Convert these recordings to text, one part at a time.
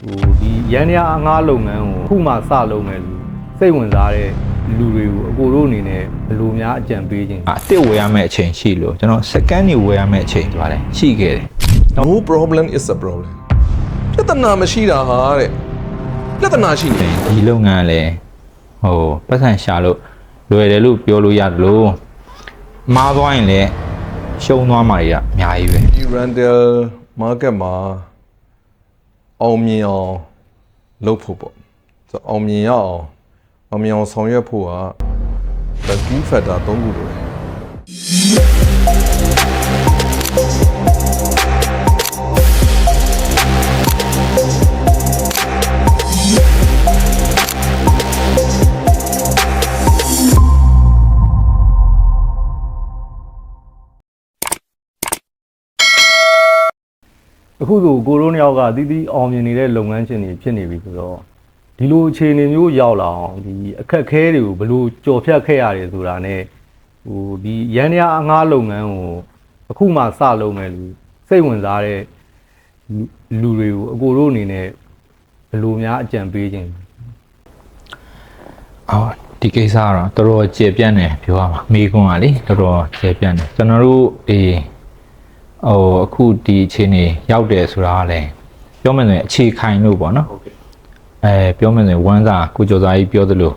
ဟိုဒီရန်ရအငားလုပ်ငန်းကိုအခုမှစလုပ်မယ်လူစိတ်ဝင်စားတဲ့လူတွေကိုအကိုတို့အနေနဲ့ဘယ်လိုများအကြံပေးခြင်းအစ်စ်ဝယ်ရမယ့်အချိန်ရှိလို့ကျွန်တော် second နေဝယ်ရမယ့်အချိန်သွားတယ်ရှိခဲ့တယ် no problem is a problem ပြဿနာမရှိတာဟာတဲ့ပြဿနာရှိနေဒီလုပ်ငန်းကလည်းဟိုပတ်စံရှာလို့လွယ်တယ်လို့ပြောလို့ရတယ်လို့မားသွားရင်လည်းရှုံးသွားမှာတွေကအများကြီးပဲဒီ rental market မှာ အောင်မြင်အောင်လုပ်ဖို့ပေါ့ဆိုတော့အောင်မြင်ရအောင်အောင်မြင်အောင်ဆောင်ရွက်ဖို့က the key factor ၃ခုလိုတယ် အခုဆိုကိုရိုးနှစ်ယောက်ကတီးတီးအောင်မြင်နေတဲ့လုပ်ငန်းရှင်တွေဖြစ်နေပြီဆိုတော့ဒီလိုအခြေအနေမျိုးရောက်လာအောင်ဒီအခက်အခဲတွေကိုဘယ်လိုကြော်ဖြတ်ခဲ့ရတယ်ဆိုတာ ਨੇ ဟိုဒီရန်ရအငားလုပ်ငန်းကိုအခုမှစလုပ်မယ်လူစိတ်ဝင်စားတဲ့လူလူတွေကိုအကိုတို့အနေနဲ့ဘယ်လိုများအကြံပေးခြင်းအော်ဒီကိစ္စကတော့တော်တော်ကျေပြန့်တယ်ပြောရမှာမိကွန်းကလေတော်တော်ကျေပြန့်တယ်ကျွန်တော်တို့ဒီ ဟိုအခုဒီအခြေအနေရောက်တယ်ဆိုတာကလည်းပြောမယ်ဆိုရင်အခြေခိုင်လို့ပေါ့နော်ဟုတ်ကဲ့အဲပြောမယ်ဆိုရင်ဝမ်းစာကိုကျော်စာကြီးပြောသလို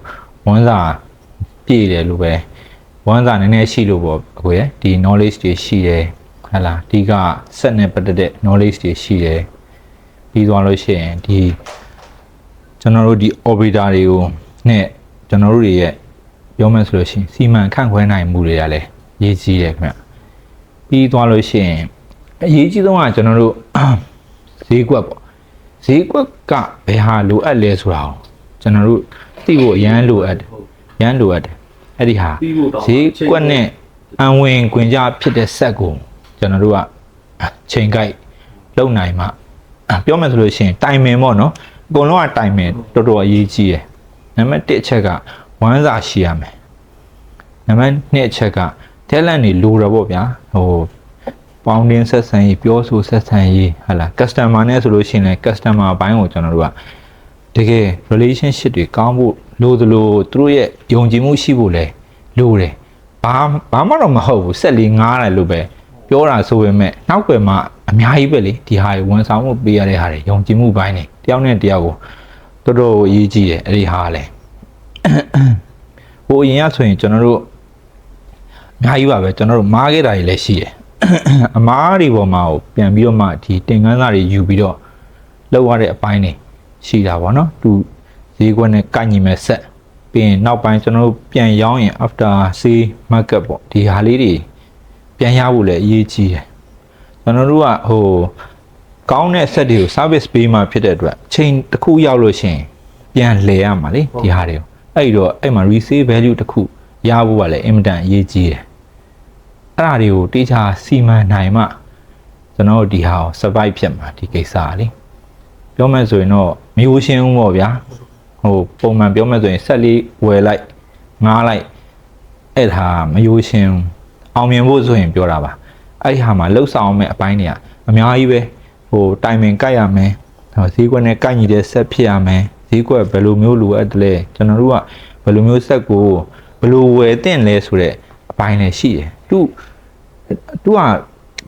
ဝမ်းစာပြည့်တယ်လို့ပဲဝမ်းစာနည်းနည်းရှိလို့ပေါ့အကိုရဒီ knowledge တွေရှိတယ်ဟဟလာဒီကစက်နဲ့ပတ်သက်တဲ့ knowledge တွေရှိတယ်ပြီးသွားလို့ရှိရင်ဒီကျွန်တော်တို့ဒီ orbiter တွေကိုနဲ့ကျွန်တော်တို့တွေရဲ့ပြောမယ်ဆိုလို့ရှိရင်စီမံခန့်ခွဲနိုင်မှုတွေကလည်းရေးကြီးတယ်ခင်ဗျ ပြီးသွားလို့ရှိရင်အရေးကြီးဆုံးကကျွန်တော်တို့ဈေးကွက်ပေါ့ဈေးကွက်ကဘယ်ဟာလိုအပ်လဲဆိုတာကိုကျွန်တော်တို့သိဖို့အရန်လိုအပ်တယ်ရန်လိုအပ်တယ်အဲ့ဒီဟာသိဖို့တော့ဈေးကွက်နဲ့အံဝင်ခွင်ကြဖြစ်တဲ့ဆက်ကိုကျွန်တော်တို့ကချိန်ကြိုက်လုံနိုင်မှအပြောမယ်ဆိုလို့ရှိရင်တိုင်မင်ပေါ့နော်အကုန်လုံးကတိုင်မင်တော်တော်အရေးကြီးတယ်နံပါတ်1အချက်ကဝမ်းစာရှိရမယ်နံပါတ်2အချက်က talent တွေလိုတော့ပေါ့ဗျာ ဟိုပေါင်းတင်ဆက်ဆံရေးပြောဆိုဆက်ဆံရေးဟာလား customer နဲ့ဆိုလို့ရှိရင်လည်း customer အပိုင်းကိုကျွန်တော်တို့ကတကယ် relationship တွေကောင်းဖို့လိုသလိုသူတို့ရဲ့ယုံကြည်မှုရှိဖို့လည်းလိုတယ်ဘာဘာမှတော့မဟုတ်ဘူးဆက်လေးငားတယ်လို့ပဲပြောတာဆိုပေမဲ့နောက်ွယ်မှာအများကြီးပဲလေဒီဟာတွေဝန်ဆောင်မှုပေးရတဲ့ဟာတွေယုံကြည်မှုပိုင်းတွေတယောက်နဲ့တယောက်ကိုတော်တော်အရေးကြီးတယ်အဲ့ဒီဟာကလည်းဟိုအရင်ကဆိုရင်ကျွန်တော်တို့ အများကြီးပါပဲကျွန်တော်တို့မားခဲ့တာတွေလည်းရှိတယ်အမားတွေပေါ်မှာကိုပြန်ပြီးတော့မှဒီတင်ကန်းစာတွေယူပြီးတော့လောက်ရတဲ့အပိုင်းတွေရှိတာပေါ့နော်သူဈေးကွက်နဲ့ကိုက်ညီမဲ့ဆက်ပြီးရင်နောက်ပိုင်းကျွန်တော်တို့ပြန်ရောင်းရင် after sale market ပေါ့ဒီဟာလေးတွေပြန်ရဖို့လည်းအရေးကြီးတယ်ကျွန်တော်တို့ကဟိုကောင်းတဲ့ဆက်တွေကို service ပေးမှဖြစ်တဲ့အတွက်အချိန်တစ်ခုရောက်လို့ရှိရင်ပြန်လဲရမှာလေဒီဟာတွေကိုအဲ့ဒီတော့အဲ့မှာ resale value တစ်ခုရဖို့ကလည်းအင်မတန်အရေးကြီးတယ် အဲ့ဒါတွေကိုတေချာစီမံနိုင်မှကျွန်တော်တို့ဒီဟာကို survive ဖြစ်မှာဒီကိစ္စကလေပြောမယ်ဆိုရင်တော့မယိုးရှင်းဘူးပေါ့ဗျာဟိုပုံမှန်ပြောမယ်ဆိုရင်ဆက်လေးဝယ်လိုက်ငားလိုက်အဲ့ဒါမယိုးရှင်းဘူးအောင်မြင်ဖို့ဆိုရင်ပြောတာပါအဲ့ဒီဟာမှာလှုပ်ဆောင်မဲ့အပိုင်းတွေကအများကြီးပဲဟိုတိုင်ပင်ကြိုက်ရမယ်ဟိုဈေးကွက်နဲ့ကိုက်ညီတဲ့ဆက်ဖြစ်ရမယ်ဈေးကွက်ဘယ်လိုမျိုးလိုအပ်တယ်လဲကျွန်တော်တို့ကဘယ်လိုမျိုးဆက်ကိုဘယ်လိုဝယ်တင်လဲဆိုတဲ့အပိုင်းလည်းရှိတယ်သူ သူက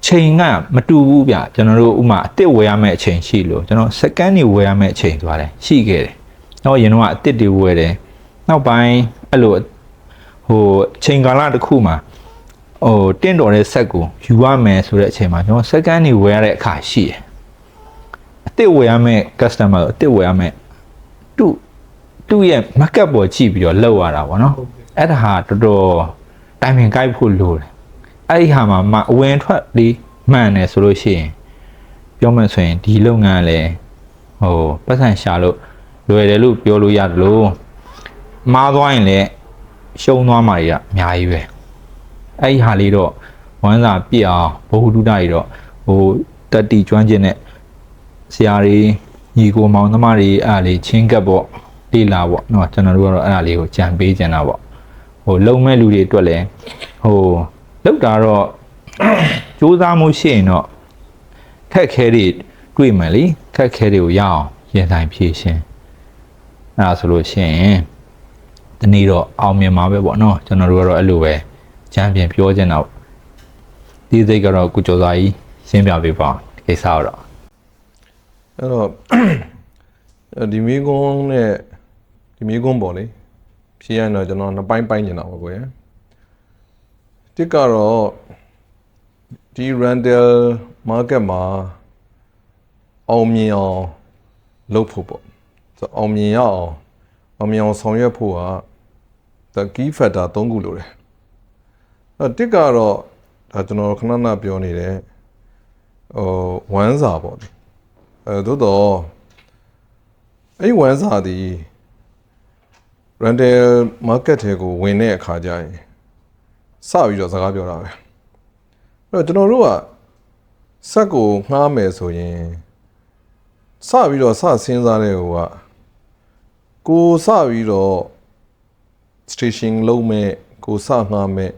ချိန်ကမတူဘူးဗျကျွန်တော်တို့ဥမာအစ်စ်ဝယ်ရမယ့်အချိန်ရှိလို့ကျွန်တော် second နေဝယ်ရမယ့်အချိန်သွားတယ်ရှိခဲ့တယ်။တော့ရင်တော့အစ်စ်တွေဝယ်တယ်။နောက်ပိုင်းအဲ့လိုဟိုချိန်ကာလတစ်ခုမှာဟိုတင့်တော်တဲ့ဆက်ကိုယူရမယ်ဆိုတဲ့အချိန်မှာကျွန်တော် second နေဝယ်ရတဲ့အခါရှိတယ်။အစ်စ်ဝယ်ရမယ့် customer တော့အစ်စ်ဝယ်ရမယ့်သူ့သူ့ရဲ့ market ပေါ်ကြည့်ပြီးတော့လောက်ရတာပေါ့နော်။အဲ့ဒါဟာတော်တော်တိုင်ပင်ကြိုက်ဖို့လိုတယ် အဲ့ဒီဟာမှာမအဝင်ထွက်လေးမှန်တယ်ဆိုလို့ရှိရင်ပြောမှဆိုရင်ဒီလုပ်ငန်းကလည်းဟိုပတ်စံရှာလို့လွယ်တယ်လို့ပြောလို့ရတယ်လို့မားသွားရင်လည်းရှုံးသွားမှာတွေကအများကြီးပဲအဲ့ဒီဟာလေးတော့ဝမ်းစာပြစ်အောင်ဘ ഹു တုဒ္ဒတွေတော့ဟိုတက်တီကျွမ်းကျင်တဲ့ဆရာတွေညီကိုမောင်သမားတွေအဲ့ဒါလေးချင်းကပ်ပေါ့တေးလာပေါ့เนาะကျွန်တော်တို့ကတော့အဲ့ဒါလေးကိုကြံပေးကြတာပေါ့ ဟိုလုံမဲ့လူတွေအတွက်လည်းဟို လောက်တာတော့စူးစမ်းမှုရှိရင်တော့ခက်ခဲတွေတွေ့မယ်လीခက်ခဲတွေကိုရအောင်ရရင်ဆိုင်ဖြည့်ရှင်အဲ့ဒါဆိုလို့ရှိရင်ဒီနေ့တော့အောင်မြင်မှာပဲပေါ့နော်ကျွန်တော်တို့ကတော့အဲ့လိုပဲချမ်းပြန်ပြောချင်တော့ဒီစိတ်ကတော့ကုကျော်စာကြီးရှင်းပြပေးပါဒီကိစ္စတော့အဲ့တော့ဒီမိကုန်းနဲ့ဒီမိကုန်းပေါ့လေဖြေရရင်တော့ကျွန်တော်နှစ်ပိုင်းပိုင်းနေတာပါကိုရယ် တစ်ကတော့ဒီ rental market မှာအောင်မြင်အောင်လုပ်ဖို့ပေါ့ဆိုအောင်မြင်ရအောင်အောင်မြင်အောင်ဆောင်ရွက်ဖို့က the key factor ၃ခုလိုတယ်အဲ့တစ်ကတော့ဒါကျွန်တော်ခဏခဏပြောနေတယ်ဟိုဝမ်းစာပေါ့လေအဲသို့တော့အဲ့ဝမ်းစာဒီ rental market ထဲကိုဝင်တဲ့အခါကျရင် စပြီးတော့စကားပြောတာပဲအဲ့တော့ကျွန်တော်တို့ကစက်ကိုငှားမယ်ဆိုရင်စပြီးတော့စစဉ်းစားတဲ့ဟိုကကိုစပြီးတော့ station လုံးမဲ့ကိုစငှားမဲ့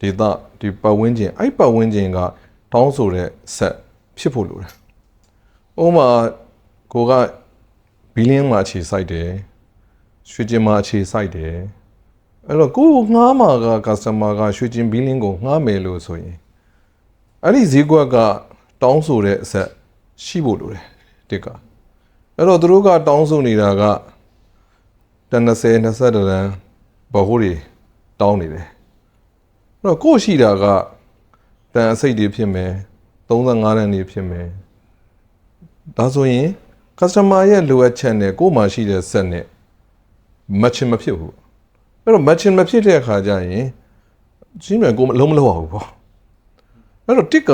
ဒေတာဒီပတ်ဝန်းကျင်အဲ့ပတ်ဝန်းကျင်ကတောင်းဆိုတဲ့ဆက်ဖြစ်ဖို့လိုတယ်။ဥပမာကိုကဘီလင်းမှာအခြေစိုက်တယ်။ရွှေကျင်မှာအခြေစိုက်တယ်။ အဲ့တော့ကိုငှားမှာက customer ကရွှေကျင်ဘီလင်းကိုငှားမယ်လို့ဆိုရင်အဲ့ဒီဈေးကွက်ကတောင်းဆိုတဲ့အဆက်ရှိဖို့လိုတယ်တစ်ကအဲ့တော့သူတို့ကတောင်းဆိုနေတာကတန်20 20တန်းဘဟိုးတွေတောင်းနေတယ်အဲ့တော့ကိုရှိတာကတန်အစိတ်တွေဖြစ်မယ်35တန်းတွေဖြစ်မယ်ဒါဆိုရင် customer ရဲ့လိုအပ်ချက်နဲ့ကိုယ်မှာရှိတဲ့ set နဲ့ matching မဖြစ်ဘူး အဲ့တော့ matching မဖြစ်တဲ့အခါကျရင်ကြီးမြန်ကိုယ်မလုံးမလောက်အောင်ပေါ့အဲ့တော့တစ်က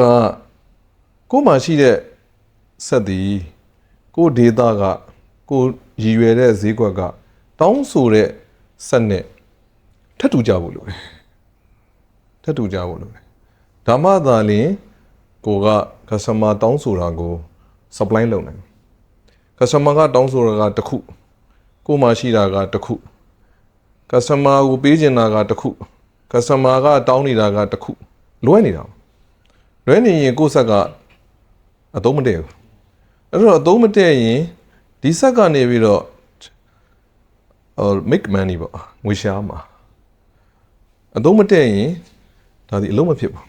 ကိုယ်မှာရှိတဲ့ set ဒီကိုယ် data ကကိုယ်ရည်ရွယ်တဲ့ဈေးကွက်ကတောင်းဆိုတဲ့ set နဲ့ထပ်တူကြဖို့လိုတယ်ထပ်တူကြဖို့လိုတယ်ဒါမှသာလျှင်ကိုက customer တောင်းဆိုတာကို supply လုပ်နိုင် customer ကတောင်းဆိုတာကတစ်ခုကိုယ်မှရှိတာကတစ်ခု customer ကိုပေးချင်တာကတစ်ခု customer ကတောင်းနေတာကတစ်ခုလွဲနေတာလွဲနေရင်ကိုယ့်ဆက်ကအသုံးမတည့်ဘူးအဲ့တော့အသုံးမတည့်ရင်ဒီဆက်ကနေပြီးတော့ဟို make money ပေါ့ငွေရှားမှာအသုံးမတည့်ရင်ဒါဒီအလုံးမဖြစ်ဘူး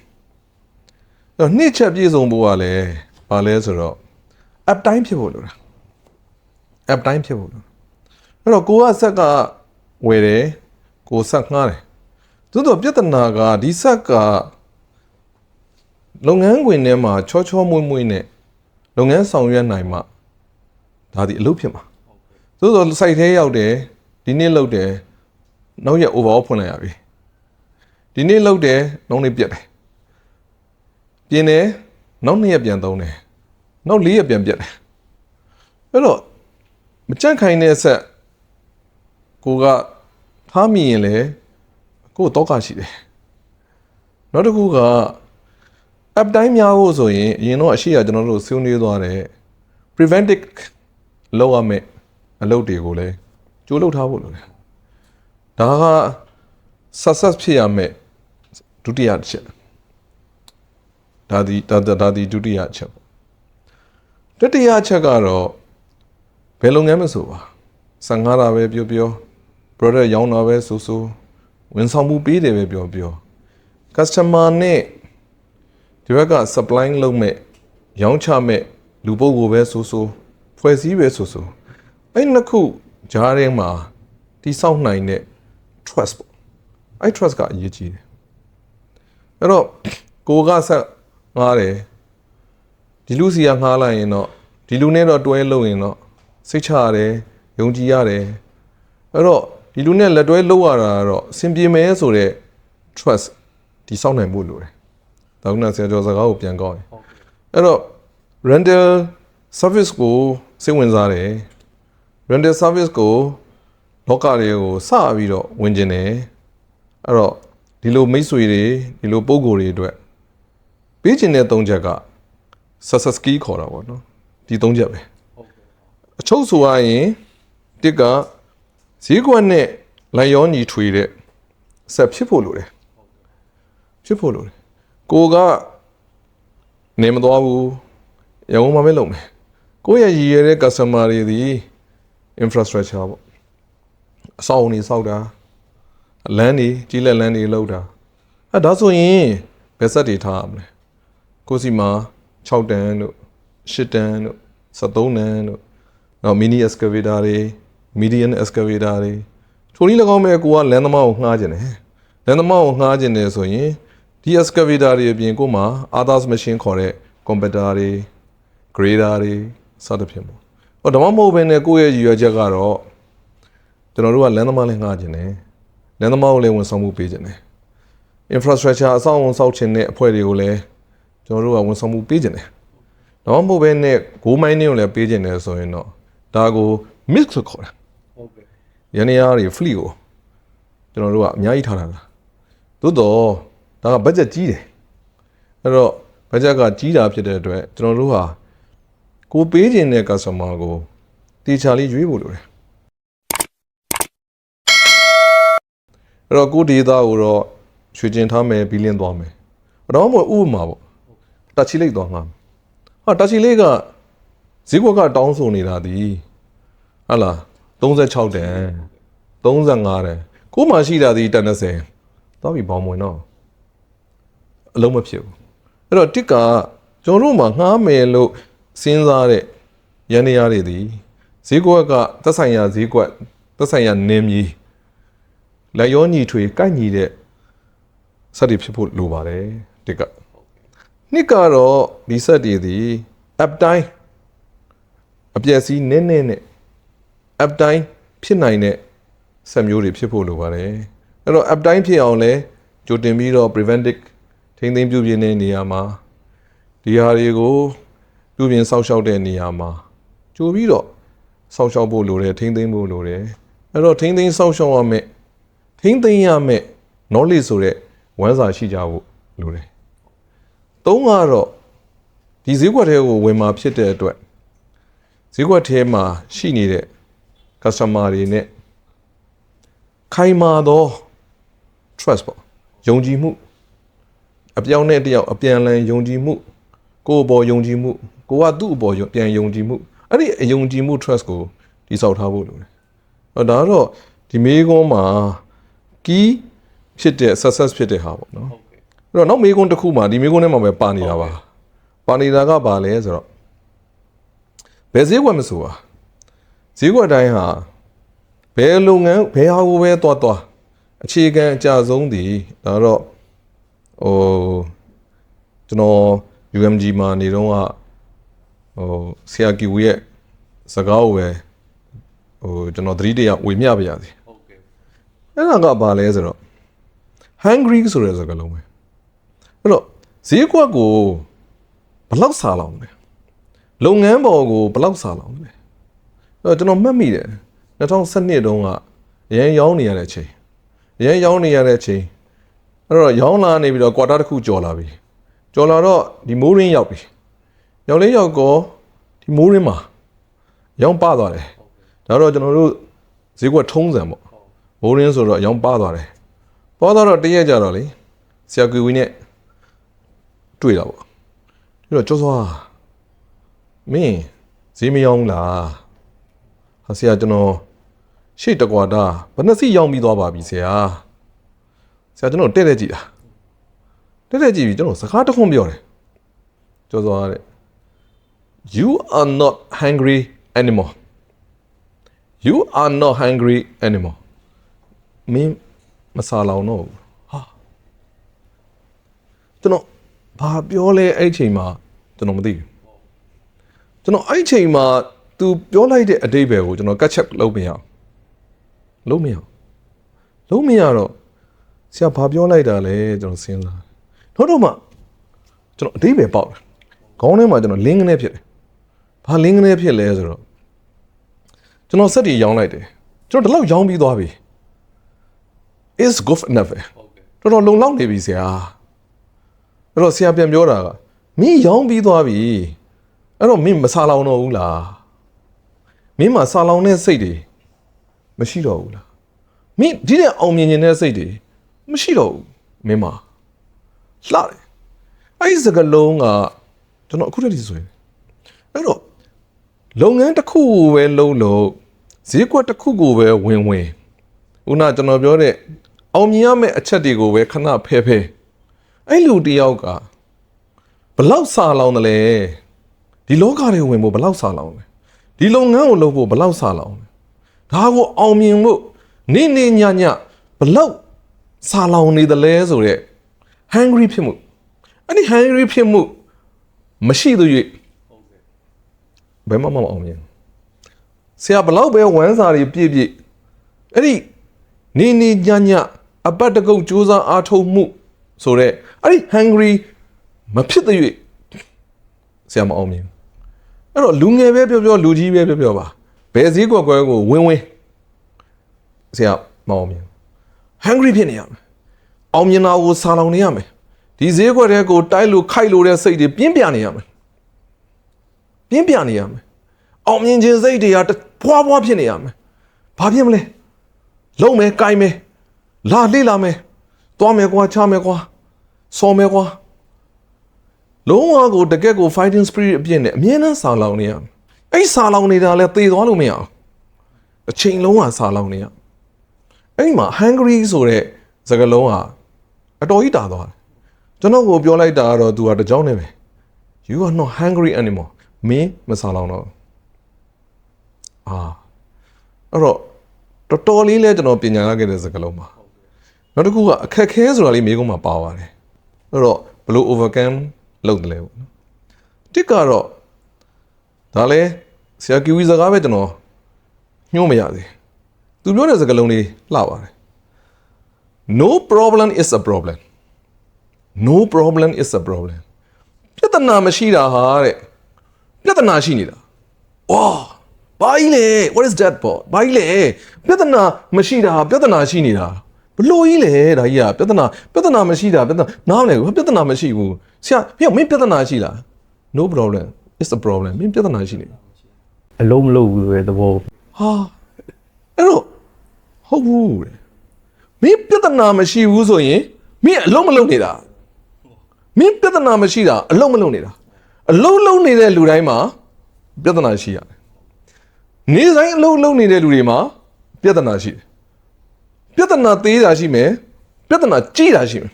အဲ့တော့နှစ်ချက်ပြည့်စုံဖို့ကလည်းဘာလဲဆိုတော့ app တိုင်းဖြစ်ဖို့လိုတာ app တိုင်းဖြစ်ဖို့လိုအဲ့တော့ကိုကဆက်က ဝယ်တယ်ကိုဆက်ငှားတယ်သို့တော့ပြဿနာကဒီဆက်ကလုပ်ငန်းခွင်ထဲမှာချောချောမွေ့မွေ့နဲ့လုပ်ငန်းဆောင်ရွက်နိုင်မှဒါဒီအလုပ်ဖြစ်မှာသို့တော့ site ထဲရောက်တယ်ဒီနေ့လုပ်တယ်နောက်ရက် overall ဖွင့်လိုက်ရပြီဒီနေ့လုပ်တယ်နောက်နေ့ပြတ်တယ်ပြင်းတယ်နောက်နေ့ရက်ပြန်သုံးတယ်နောက်၄ရက်ပြန်ပြတ်တယ်အဲ့တော့မကြန့်ခိုင်တဲ့ဆက်ကိုက ထားမိရင်လေကိုတော့ကရှိတယ်နောက်တစ်ခုက app တိုင်းများဖို့ဆိုရင်အရင်တော့အရှိရကျွန်တော်တို့ဆွေးနွေးသွားတယ် preventive လောက်ရမယ်အလုပ်တွေကိုလည်းကြိုးလုပ်ထားဖို့လိုတယ်ဒါက success ဖြစ်ရမယ်ဒုတိယတစ်ချက်ဒါဒီဒါဒါဒီဒုတိယအချက်ပေါ့တတိယအချက်ကတော့ဘယ်လုပ်ငန်းမဆိုပါ15တာပဲပြောပြော product ရောင်းတာပဲဆိုဆိုဝန်ဆောင်မှုပေးတယ်ပဲပြောပြော customer နဲ့ဒီဘက်က supply လုပ်မဲ့ရောင်းချမဲ့လူပုဂ္ဂိုလ်ပဲဆိုဆိုဖွဲ့စည်းပဲဆိုဆိုအဲ့နှစ်ခုဂျားထဲမှာတိဆောက်နိုင်တဲ့ trust ပေါ့အဲ့ trust ကအရေးကြီးတယ်အဲ့တော့ကိုကဆက်ငားတယ်ဒီလူစီကငှားလိုက်ရင်တော့ဒီလူနဲ့တော့တွဲလုပ်ရင်တော့စိတ်ချရတယ်ယုံကြည်ရတယ်အဲ့တော့ ဒီလူနဲ့လက်တွဲလုပ်ရတာကတော့အဆင်ပြေမယ်ဆိုတော့ trust ဒီစောင့်နိုင်ဖို့လိုတယ်ဒါကနဆရာကျော်စကားကိုပြန်ကောင်းရင်အဲ့တော့ rental service ကိုစိတ်ဝင်စားတယ် rental service ကိုလောကတွေကိုစပြီးတော့ဝင်ကျင်တယ်အဲ့တော့ဒီလိုမိတ်ဆွေတွေဒီလိုပုံကိုယ်တွေအတွက်ပေးချင်တဲ့သုံးချက်က success key ခေါ်တာပေါ့နော်ဒီသုံးချက်ပဲအချုပ်ဆိုရရင်တစ်က ဈေးကွက်နဲ့လိုက်ရောညီထွေတဲ့ဆက်ဖြစ်ဖို့လိုတယ်ဖြစ်ဖို့လိုတယ်ကိုကနေမသွားဘူးရုံးမမဲလုံးမယ်ကိုယ့်ရဲ့ရည်ရွယ်တဲ့ customer တွေဒီ infrastructure ပေါ့အဆောက်အုံတွေစောက်တာလမ်းတွေကြီးလက်လမ်းတွေလောက်တာအဲဒါဆိုရင်ဘယ်ဆက်တွေထားရမလဲကိုယ်စီမှာ6တန်းတို့10တန်းတို့73တန်းတို့နောက် mini excavator တွေ medium excavator တွေထိုနည်း၎င်းပဲကိုကလမ်းသမားကိုငှားခြင်းတယ်လမ်းသမားကိုငှားခြင်းတယ်ဆိုရင်ဒီ excavator တွေအပြင်ကိုမှ others machine ခေါ်တဲ့ computer တွေ grader တွေစသဖြင့်ပေါ့ဟောဒါမှမဟုတ်ဘဲနဲ့ကိုယ့်ရဲ့ရည်ရွယ်ချက်ကတော့ကျွန်တော်တို့ကလမ်းသမားလည်းငှားခြင်းတယ်လမ်းသမားကိုလည်းဝန်ဆောင်မှုပေးခြင်းတယ် infrastructure အဆောက်အအုံဆောက်ခြင်းတဲ့အဖွဲ့တွေကိုလည်းကျွန်တော်တို့ကဝန်ဆောင်မှုပေးခြင်းတယ်ဒါမှမဟုတ်ဘဲနဲ့ go mining ကိုလည်းပေးခြင်းတယ်ဆိုရင်တော့ဒါကို mix လို့ခေါ်တာဟုတ်ကဲ့ ရန်နေရတွေ fleet ကိုကျွန်တော်တို့ကအများကြီးထားတာလားသို့တော့ဒါက budget ကြီးတယ်အဲ့တော့ budget ကကြီးတာဖြစ်တဲ့အတွက်ကျွန်တော်တို့ဟာကိုပေးခြင်းတဲ့ customer ကိုတေချာလေးရွေးဖို့လိုတယ်အဲ့တော့ကိုဒေတာကိုတော့ရွှေကျင်ထားမယ်ဘီလင်းသွားမယ်အဲ့တော့မှဥပမာပေါ့တက်ချီလိတ်သွားမှာဟာတက်ချီလိတ်ကဈေးကွက်ကတောင်းဆိုနေတာဒီဟာလား 36တန်35တန်ကိုမှရှိတာဒီတန်30သွားပြီဘောင်းမဝင်တော့အလုံးမဖြစ်ဘူးအဲ့တော့တစ်ကကျွန်တော်တို့မှာငှားမယ်လို့စဉ်းစားတဲ့ရန်နေရတွေဒီဈေးကွက်ကသက်ဆိုင်ရာဈေးကွက်သက်ဆိုင်ရာနင်းမြီလက်ရောညီထွေကိုက်ညီတဲ့စက်တွေဖြစ်ဖို့လိုပါတယ်တစ်ကနှစ်ကတော့ဒီစက်တွေဒီ app တိုင်းအပြည့်စီးနည်းနည်းနဲ့ app တို င်းဖြစ်နိုင်တဲ့ဆက်မျိုးတွေဖြစ်ဖို့လိုပါတယ်အဲ့တော့ app တိုင်းဖြစ်အောင်လဲကြိုတင်ပြီးတော့ preventive ထိန်းသိမ်းပြုပြင်တဲ့နေရာမှာဒီဟာတွေကိုပြုပြင်စောင့်ရှောက်တဲ့နေရာမှာကြိုပြီးတော့စောင့်ရှောက်ဖို့လိုတယ်ထိန်းသိမ်းဖို့လိုတယ်အဲ့တော့ထိန်းသိမ်းစောင့်ရှောက်ရမယ်ထိန်းသိမ်းရမယ် knowledge ဆိုတဲ့ဝမ်းစာရှိကြဖို့လိုတယ်သုံးကတော့ဒီဈေးကွက်တွေကိုဝင်มาဖြစ်တဲ့အတွက်ဈေးကွက်ထဲမှာရှိနေတဲ့ customer တွေနဲ့ခိုင်မာသော trust ပေါ့ယုံကြည်မှုအပြောင်းနဲ့တယောက်အပြန်အလှန်ယုံကြည်မှုကိုယ့်အပေါ်ယုံကြည်မှုကိုကသူ့အပေါ်ယုံပြန်ယုံကြည်မှုအဲ့ဒီအယုံကြည်မှု trust ကိုတိစောက်ထားဖို့လိုတယ်။အဲ့ဒါကတော့ဒီမေးခွန်းမှာ key ဖြစ်တဲ့ success ဖြစ်တဲ့ဟာပေါ့နော်။အဲ့တော့နောက်မေးခွန်းတစ်ခုမှာဒီမေးခွန်းထဲမှာပဲပါနေတာပါ။ပါနေတာကဘာလဲဆိုတော့ဘယ်ဈေးကွက်မဆိုပါ ဈေးကွက်တိုင်းဟာဘယ်လုပ်ငန်းဘယ်ဟာကိုပဲတွားတွားအခြေခံအကြဆုံးတည်ဒါတော့ဟိုကျွန်တော် UMG မှာနေတော့ကဟိုဆရာကီဝီရဲ့စကားကိုပဲဟိုကျွန်တော်သတိတရဝေမျှပါရစေဟုတ်ကဲ့အဲ့ဒါကဘာလဲဆိုတော့ hungry ဆိုတဲ့စကားလုံးပဲအဲ့တော့ဈေးကွက်ကိုဘယ်လောက်စားလောင်လဲလုပ်ငန်းပေါ်ကိုဘယ်လောက်စားလောင်လဲအဲ့ တော့ကျွန်တော်မှတ်မိတယ်2012တုန်းကရန်ရောင်းနေရတဲ့အချိန်ရန်ရောင်းနေရတဲ့အချိန်အဲ့တော့ရောင်းလာနေပြီးတော့ quarter တစ်ခုကျော်လာပြီကျော်လာတော့ဒီမိုးရင်းရောက်ပြီရောက်လေးရောက်ကောဒီမိုးရင်းမှာရောင်းပသွားတယ်ဒါတော့ကျွန်တော်တို့ဈေးကွက်ထုံးစံပေါ့မိုးရင်းဆိုတော့ရောင်းပါသွားတယ်ပါသွားတော့တရက်ကြတော့လေဆရာကွေဝီနဲ့တွေ့တာပေါ့ပြီးတော့ကျော်စွာမင်းဈေးမရောင်းလားဟာ ဆရာကျွန်တော်ရှေ့တကွာတာဘယ်နှစီရောင်းပြီးသွားပါပြီဆရာဆရာကျွန်တော်တဲ့တဲ့ကြည့်တာတဲ့တဲ့ကြည့်ပြီးကျွန်တော်စကားတစ်ခွန်းပြောတယ်ကျော်စွာတဲ့ you are not hungry anymore you are not hungry anymore မင်းမစားလောင်တော့ဘူးဟာကျွန်တော်ဘာပြောလဲအဲ့ဒီချိန်မှာကျွန်တော်မသိဘူးကျွန်တော်အဲ့ဒီချိန်မှာ तू ပြောလိုက်တဲ့အတိတ်ပဲကိုကျွန်တော်ကတ်ချက်လုပ်မရအောင်လုပ်မရအောင်လုပ်မရတော့ဆရာဘာပြောလိုက်တာလဲကျွန်တော်စဉ်းစားနောက်တော့မှကျွန်တော်အတိတ်ပဲပေါက်တယ်ခေါင်းထဲမှာကျွန်တော်လင်းကနေဖြစ်တယ်ဘာလင်းကနေဖြစ်လဲဆိုတော့ကျွန်တော်စက်တီရောင်းလိုက်တယ်ကျွန်တော်ဒီလောက်ရောင်းပြီးသွားပြီ is good enough ပဲတော်တော်လုံလောက်နေပြီဆရာအဲ့တော့ဆရာပြန်ပြောတာကမင်းရောင်းပြီးသွားပြီအဲ့တော့မင်းမစားလောင်တော့ဘူးလားမ င်းမှာစားလောင်တဲ့စိတ်တွေမရှိတော့ဘူးလားမင်းဒီတဲ့အောင်မြင်နေတဲ့စိတ်တွေမရှိတော့ဘူးမင်းမှာလှတယ်အဲ့ဒီစကလုံးကကျွန်တော်အခုတည်းဆိုရင်အဲ့တော့လုပ်ငန်းတစ်ခုကိုပဲလုပ်လို့ဈေးကွက်တစ်ခုကိုပဲဝင်ဝင်ဦးနာကျွန်တော်ပြောတဲ့အောင်မြင်ရမယ့်အချက်တွေကိုပဲခဏဖဲဖဲအဲ့လူတယောက်ကဘလောက်စာလောင်တယ်လဲဒီလောကတွေဝင်ဖို့ဘလောက်စာလောင်လဲ ဒီလုပ်ငန်းကိုလုပ်ဖို့ဘလောက်စာလောင်လဲဒါကိုအောင်မြင်ဖို့နေ့နေ့ညညဘလောက်စာလောင်နေတယ်လဲဆိုတော့ hungry ဖြစ်မှုအဲ့ဒီ hungry ဖြစ်မှုမရှိသေး၍ဘယ်မှမအောင်မြင်ဆရာဘလောက်ပဲဝမ်းစာတွေပြည့်ပြည့်အဲ့ဒီနေနေညညအပတ်တကုတ်စူးစမ်းအားထုတ်မှုဆိုတော့အဲ့ဒီ hungry မဖြစ်သေး၍ဆရာမအောင်မြင် အဲ့တော့လူငယ်ပဲပြောပြောလူကြီးပဲပြောပြောပါဘယ်စည်းကွက်ကွဲကိုဝင်းဝင်းဆရာမအောင်မြင် hungry ဖြစ်နေရမယ်အောင်မြင်တာကိုစားလောင်နေရမယ်ဒီဈေးကွက်တဲ့ကိုတိုက်လို့ခိုက်လို့တဲ့စိတ်တွေပြင်းပြနေရမယ်ပြင်းပြနေရမယ်အောင်မြင်ခြင်းစိတ်တွေကတဖွာဖွာဖြစ်နေရမယ်ဘာဖြစ်မလဲလုံမယ်ကိုင်းမယ်လာလေ့လာမယ်သွားမယ်ကွာချမယ်ကွာစော်မယ်ကွာ လုံးဝကိုတကက်ကို fighting spirit အပြည့်နဲ့အမြဲတမ်းစားလောင်နေရမယ်အဲ့ဒီစားလောင်နေတာလဲသေသွားလို့မရအောင်အချိန်လုံးကစားလောင်နေရအဲ့ဒီမှာ hungry ဆိုတဲ့စကားလုံးဟာအတော်ကြီးတာသွားတယ်ကျွန်တော်ကိုပြောလိုက်တာကတော့ तू ဟာတကြောင်နေပဲ you are not hungry anymore မင်းမစားလောင်တော့အာအဲ့တော့တော်တော်လေးလဲကျွန်တော်ပညာရခဲ့တဲ့စကားလုံးပါနောက်တစ်ခုကအခက်ခဲဆိုတာလေးမိကုန်းမှာပါပါတယ်အဲ့တော့ဘယ်လို overcome လုပ်တယ်လဲပေါ့နော်တစ်ကတော့ဒါလဲဆရာကီဝီစကားပဲကျွန်တော်ညှို့မရသေးဘူးသူပြောတဲ့စကားလုံးလေးလှပါတယ် no problem is a problem no problem is a problem ပြဿနာမရှိတာဟာတဲ့ပြဿနာရှိနေတာဝါဘာကြီးလဲ what is that ပေါ့ဘာကြီးလဲပြဿနာမရှိတာဟာပြဿနာရှိနေတာ ဘလို့ကြီးလဲဒါကြီးကပြဿနာပြဿနာမရှိတာပြဿနာနားမလဲဘူးပြဿနာမရှိဘူးဆရာဟဲ့မင်းပြဿနာရှိလား no problem is a problem မင်းပြဿနာရှိနေတယ်အလုံးမလုံးဘူးဆိုတဲ့သဘောဟာအဲ့တော့ဟုတ်ဘူးတဲ့မင်းပြဿနာမရှိဘူးဆိုရင်မင်းအလုံးမလုံးနေတာမင်းပြဿနာမရှိတာအလုံးမလုံးနေတာအလုံးလုံးနေတဲ့လူတိုင်းမှာပြဿနာရှိရတယ်နေတိုင်းအလုံးလုံးနေတဲ့လူတွေမှာပြဿနာရှိတယ် ပြဿနာသေးတာရှိမယ်ပြဿနာကြီးတာရှိမယ်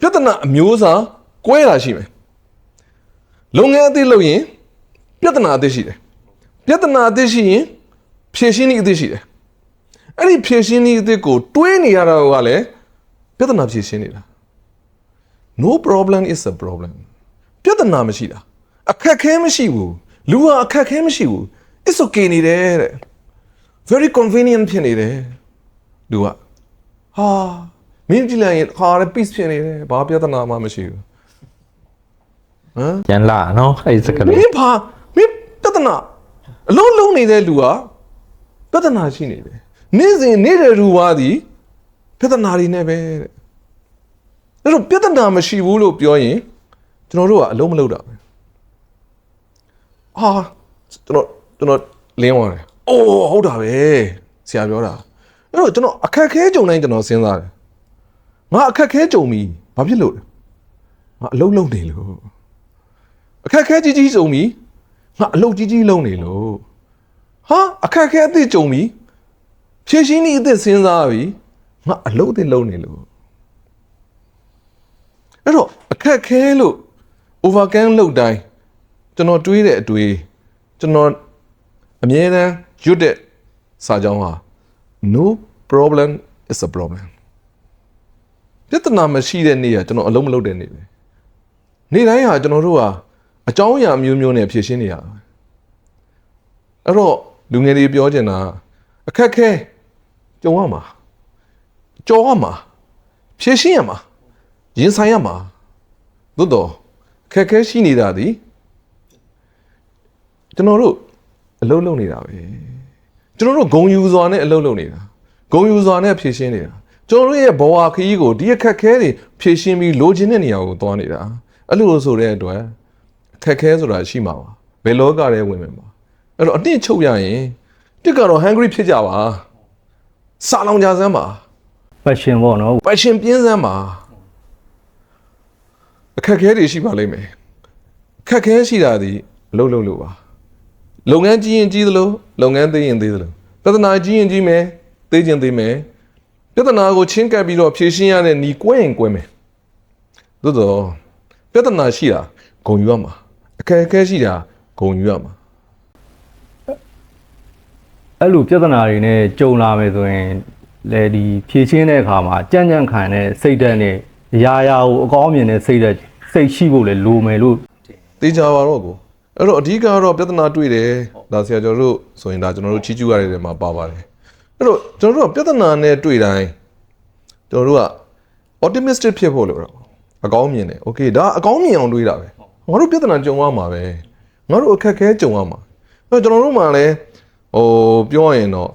ပြဿနာအမျိုးအစားကွဲတာရှိမယ်လုပ်ငန်းအသေးလုပ်ရင်ပြဿနာအသေးရှိတယ်ပြဿနာအသစ်ရှိရင်ဖြေရှင်းနည်းအသစ်ရှိတယ်အဲ့ဒီဖြေရှင်းနည်းအသစ်ကိုတွေးနေရတာကလည်းပြဿနာဖြေရှင်းနေတာ no problem is a problem ပြဿနာမရှိတာအခက်ခဲမရှိဘူးလူဟာအခက်ခဲမရှိဘူး it's okay နေတယ်တဲ့ very convenient ဖြစ်နေတယ် လူကဟာမင်းကြည့်လိုက်ရင်ခါရ peace ဖြစ်နေတယ်ဘာပြဿနာမှမရှိဘူးဟမ်ကျန်လာနော်အဲ့ဒီစကားမလုံးင်းဘာမင်းပြဿနာအလုံးလုံးနေတဲ့လူဟာပြဿနာရှိနေတယ်နေ့စဉ်နေတဲ့လူဟာဒီပြဿနာတွေနဲ့ပဲတဲ့အဲ့တော့ပြဿနာမရှိဘူးလို့ပြောရင်ကျွန်တော်တို့ကအလုံးမလုံးတာပဲဟာကျွန်တော်ကျွန်တော်လင်းသွားတယ်အိုးဟုတ်တာပဲဆရာပြောတာ အဲ့တော့ကျွန်တော်အခက်ခဲကြုံတိုင်းကျွန်တော်စဉ်းစားတယ်ငါအခက်ခဲကြုံပြီဘာဖြစ်လို့လဲငါအလုံးလုံးနေလို့အခက်ခဲကြီးကြီးကြုံပြီငါအလုပ်ကြီးကြီးလုပ်နေလို့ဟာအခက်ခဲအသစ်ကြုံပြီဖြည့်ရှင်းနည်းအသစ်စဉ်းစားပြီငါအလုပ်အသစ်လုပ်နေလို့အဲ့တော့အခက်ခဲလို့ overcome လုပ်တိုင်းကျွန်တော်တွေးတဲ့အတွေးကျွန်တော်အမြဲတမ်းရွတ်တဲ့စာကြောင်းဟာ no problem is a problem ပြဿနာမရှိတဲ့နေ့ကကျွန်တော်အလုံးမလုပ်တဲ့နေ့ပဲနေ့တိုင်းဟာကျွန်တော်တို့ဟာအကြောင်းအရာအမျိုးမျိုးနဲ့ဖြည့်ရှင်းနေရတာအဲ့တော့လူငယ်တွေပြောချင်တာအခက်ခဲကြုံရမှာကြော်ရမှာဖြည့်ရှင်းရမှာရင်ဆိုင်ရမှာသို့တော့အခက်ခဲရှိနေတာဒီကျွန်တော်တို့အလုပ်လုပ်နေတာပဲ ကျွန်တော်တို့ဂုံယူစွာနဲ့အလုပ်လုပ်နေတာဂုံယူစွာနဲ့ဖြည့်ရှင်းနေတာကျွန်တော်တို့ရဲ့ဘဝခရီးကိုဒီအခက်ခဲတွေဖြည့်ရှင်းပြီးလိုချင်တဲ့နေရာကိုသွားနေတာအဲ့လိုဆိုတဲ့အတွက်အခက်ခဲဆိုတာရှိမှာပါဘယ်လောကထဲဝင်မယ်ပါအဲ့တော့အတင်းချုပ်ရရင်တစ်ကတော့ hungry ဖြစ်ကြပါစားလောင်ကြစမ်းပါ passion ပေါ့နော် passion ပြင်းစမ်းပါအခက်ခဲတွေရှိပါလိမ့်မယ်အခက်ခဲရှိတာဒီအလုပ်လုပ်လို့ပါ လုပ်ငန်းကြီးရင်ကြီးသလိုလုပ်ငန်းသေးရင်သေးသလိုပြဿနာကြီးရင်ကြီးမယ်သေးခြင်းသေးမယ်ပြဿနာကိုချင်းကပ်ပြီးတော့ဖြေရှင်းရတဲ့ညီကွဲရင်ကွဲမယ်သို့တော့ပြဿနာရှိတာဂုံယူရမှာအခက်အခဲရှိတာဂုံယူရမှာအဲ့လိုပြဿနာတွေနဲ့ကြုံလာမယ်ဆိုရင်လေဒီဖြည့်ချင်းတဲ့အခါမှာကြံ့ကြံ့ခံတဲ့စိတ်ဓာတ်နဲ့အရာရာကိုအကောင်းမြင်တဲ့စိတ်ဓာတ်စိတ်ရှိဖို့လေလိုမယ်လို့တေချာပါတော့ကို အဲ့တော့အဓိကတော့ပြဿနာတွေ့တယ်ဒါဆရာကျော်တို့ဆိုရင်ဒါကျွန်တော်တို့ချီးကျူးရတဲ့နေရာမှာပါပါတယ်အဲ့တော့ကျွန်တော်တို့ကပြဿနာနဲ့တွေ့တိုင်းကျွန်တော်တို့က optimistic ဖြစ်ဖို့လိုတော့အကောင်းမြင်တယ် okay ဒါအကောင်းမြင်အောင်တွေးတာပဲငါတို့ပြဿနာကြုံရမှာပဲငါတို့အခက်အခဲကြုံရမှာအဲ့တော့ကျွန်တော်တို့မှလည်းဟိုပြောရရင်တော့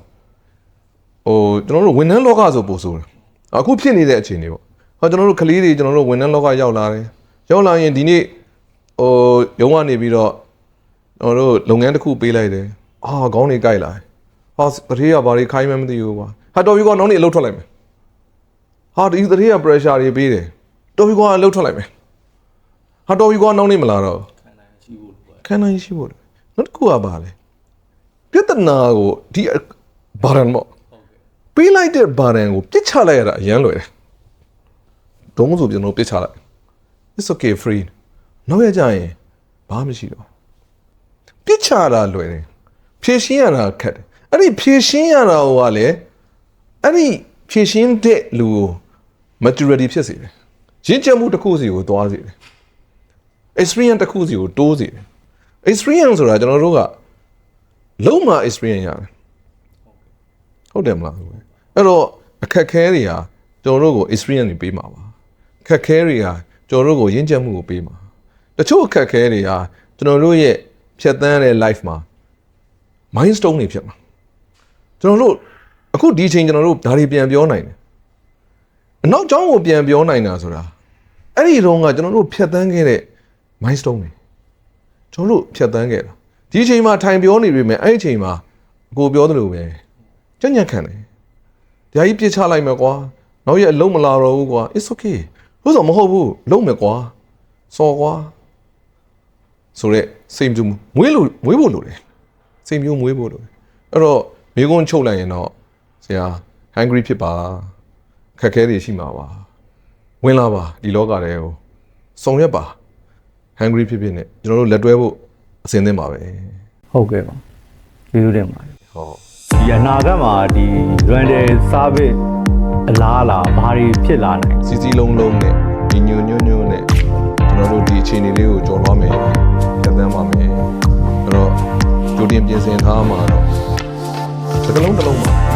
ဟိုကျွန်တော်တို့ဝန်ထမ်းလောကဆိုပို့ဆိုတယ်အခုဖြစ်နေတဲ့အခြေအနေပေါ့ဟောကျွန်တော်တို့ကလေးတွေကျွန်တော်တို့ဝန်ထမ်းလောကရောက်လာတယ်ရောက်လာရင်ဒီနေ့ဟိုရုံးကနေပြီးတော့ ကျွန်တော်တို့လုပ်ငန်းတစ်ခုပေးလိုက်တယ်အာခေါင်းတွေကြိုက်လာဟာတတိယဘာတွေခိုင်းမှမသိဘူးကွာဟာတော်ပြီကွာနောက်နေ့အလုပ်ထွက်လိုက်မယ်ဟာဒီတတိယ pressure တွေပေးတယ်တော်ပြီကွာအလုပ်ထွက်လိုက်မယ်ဟာတော်ပြီကွာနောက်နေ့မလာတော့ခံနိုင်ရှိဖို့လိုနောက်တစ်ခုကဘာလဲပြဿနာကိုဒီဘာရန်မော့ပေးလိုက်တဲ့ဘာရန်ကိုပြစ်ချလိုက်ရတာအရန်လွယ်တယ်ဒုံးဆိုကျွန်တော်ပြစ်ချလိုက် it's okay free နောက်ရကြရင်ဘာမှမရှိတော့ ပြစ်ချတာလွယ်တယ်ဖြည့်ရှင်းရတာခက်တယ်အဲ့ဒီဖြည့်ရှင်းရတာဟိုကလေအဲ့ဒီဖြည့်ရှင်းတဲ့လူကို maturity ဖြစ်စေတယ်ရင့်ကျက်မှုတစ်ခုစီကိုသွားစေတယ် experience တစ်ခုစီကိုတိုးစေတယ် experience ဆိုတာကျွန်တော်တို့ကလုံးမ experience ရတယ်ဟုတ်တယ်မလားအဲ့တော့အခက်ခဲတွေကကျွန်တော်တို့ကို experience တွေပေးမှာပါအခက်ခဲတွေကကျွန်တော်တို့ကိုရင့်ကျက်မှုကိုပေးမှာတချို့အခက်ခဲတွေကကျွန်တော်တို့ရဲ့ ဖြတ်သန်းတဲ့ life မှာ milestone တွေဖြစ်မှာကျွန်တော်တို့အခုဒီအချိန်ကျွန်တော်တို့ဒါတွေပြန်ပြောနိုင်တယ်အနောက်ကျောင်းကိုပြန်ပြောနိုင်တာဆိုတာအဲ့ဒီတုန်းကကျွန်တော်တို့ဖြတ်သန်းခဲ့တဲ့ milestone တွေကျွန်တော်တို့ဖြတ်သန်းခဲ့တာဒီအချိန်မှာထိုင်ပြောနေပြီမယ်အဲ့ဒီအချိန်မှာအကိုပြောသလိုပဲကြက်ညက်ခံတယ်။ဒါကြီးပြစ်ချလိုက်မယ်ကွာ။နောက်ရက်အလုံးမလာတော့ဘူးကွာ။ It's okay ။ဟုတ်ဆိုမဟုတ်ဘူး။လုံးမယ်ကွာ။စော်ကွာ။ ဆိုရက်စိတ်မျိုးမွေးလို့မွေးဖို့လိုတယ်။စိတ်မျိုးမွေးဖို့လိုတယ်။အဲ့တော့မိကုန်းချုပ်လိုက်ရင်တော့ဆရာ hungry ဖြစ်ပါ။ခက်ခဲတွေရှိမှာပါ။ဝင်လာပါဒီလောကထဲကိုစုံရက်ပါ hungry ဖြစ်ဖြစ်နဲ့ကျွန်တော်တို့လက်တွဲဖို့အစဉ်သင့်ပါပဲဟုတ်ကဲ့ပါကျေးဇူးတင်ပါတယ်။ဟုတ်ဒီအနာဂတ်မှာဒီ random service အလားအလာဘာတွေဖြစ်လာနိုင်စီစီလုံးလုံးနဲ့ညီညွတ်ညွတ်ညွတ်နဲ့ကျွန်တော်တို့ဒီအခြေအနေလေးကိုကြော်လွှားမယ်။ ပြန်သမ်းပါမယ်။အဲ့တော့ကြိုတင်ပြင်ဆင်ထားမှာတော့စကလုံးတစ်လုံးပါ